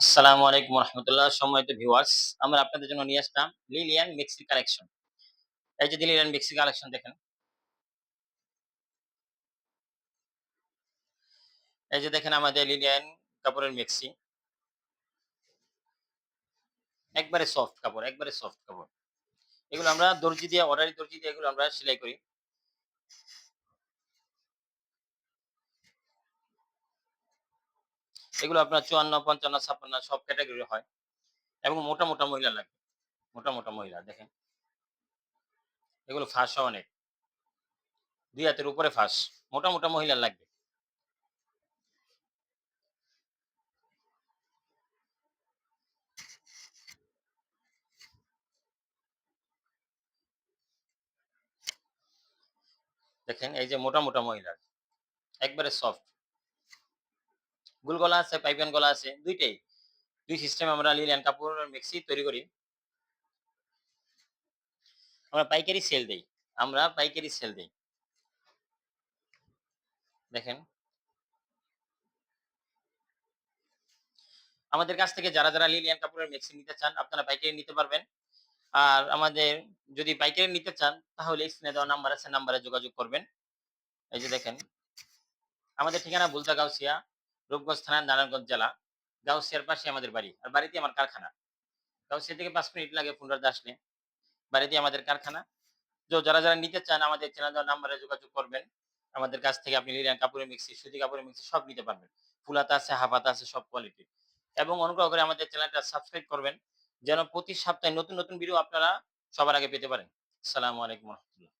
আসসালামু আলাইকুম রহমতুল্লাহ। সম্মানিত ভিউয়ার্স আমরা আপনাদের জন্য নিয়ে আসলাম লিলিয়ান মিক্সি কালেকশন এই যে লিলিয়ান মিক্সি কালেকশন দেখেন। এই যে দেখেন আমাদের লিলিয়ান কাপড়ের মিক্সি একবারে সফট কাপড়, একবারে সফট কাপড়। এগুলো আমরা দর্জি দিয়ে, অর্ডারি দর্জি দিয়ে এগুলো আমরা সেলাই করি। এগুলো আপনার চুয়ান্ন, পঞ্চান্ন, ছাপ্পান্ন সব ক্যাটাগরি হয়। এবং মোটা মোটা মহিলা লাগবে মোটা মোটা মহিলা, দেখেন। এগুলো ফাঁস হয় অনেক দুই হাতের উপরে ফাঁস মোটা মোটা মহিলা লাগবে। দেখেন, এই যে মোটা মোটা মহিলা, একবারে সফট গুল গলা আছে, পাইপিয়ান গলা আছে, দুইটাই। দুই সিস্টেম আমরা লিলিয়ান কাপড় মিক্সি তৈরি করি। আমরা পাইকারি সেল দেই। আমরা পাইকারি সেল দেই। দেখেন। আমাদের কাছ থেকে যারা যারা লিলিয়ান কাপড়ের মিক্সি নিতে চান, আপনারা পাইকারি নিতে পারবেন। আর আমাদের যদি পাইকারি নিতে চান, তাহলে স্ক্রিনে দেওয়া নাম্বার আছে নাম্বারে যোগাযোগ করবেন। এই যে দেখেন। আমাদের ঠিকানা বুলতা গাউসিয়া রূপগঞ্জ থানা নারায়ণগঞ্জ জেলা, গাউসিয়ার পাশে আমাদের বাড়ি, আর বাড়িতে আমার কারখানা। গাউসিয়া থেকে পাঁচ মিনিট লাগে পুনরায় আসলে। বাড়িতে আমাদের কারখানা। তো যারা যারা নিতে চান, আমাদের চ্যানেল দেওয়া নাম্বারে যোগাযোগ করবেন। আমাদের কাছ থেকে আপনি লিলিয়ান কাপড়ের মিক্সি সুতি কাপড়ের মিক্সি সব নিতে পারবেন। ফুলাতা আছে হাফাতা আছে, সব কোয়ালিটির এবং অনুগ্রহ করে আমাদের চ্যানেলটা সাবস্ক্রাইব করবেন। যেন প্রতি সপ্তাহে নতুন নতুন ভিডিও আপনারা সবার আগে পেতে পারেন। আসসালামু আলাইকুম রহমতুল্লাহ।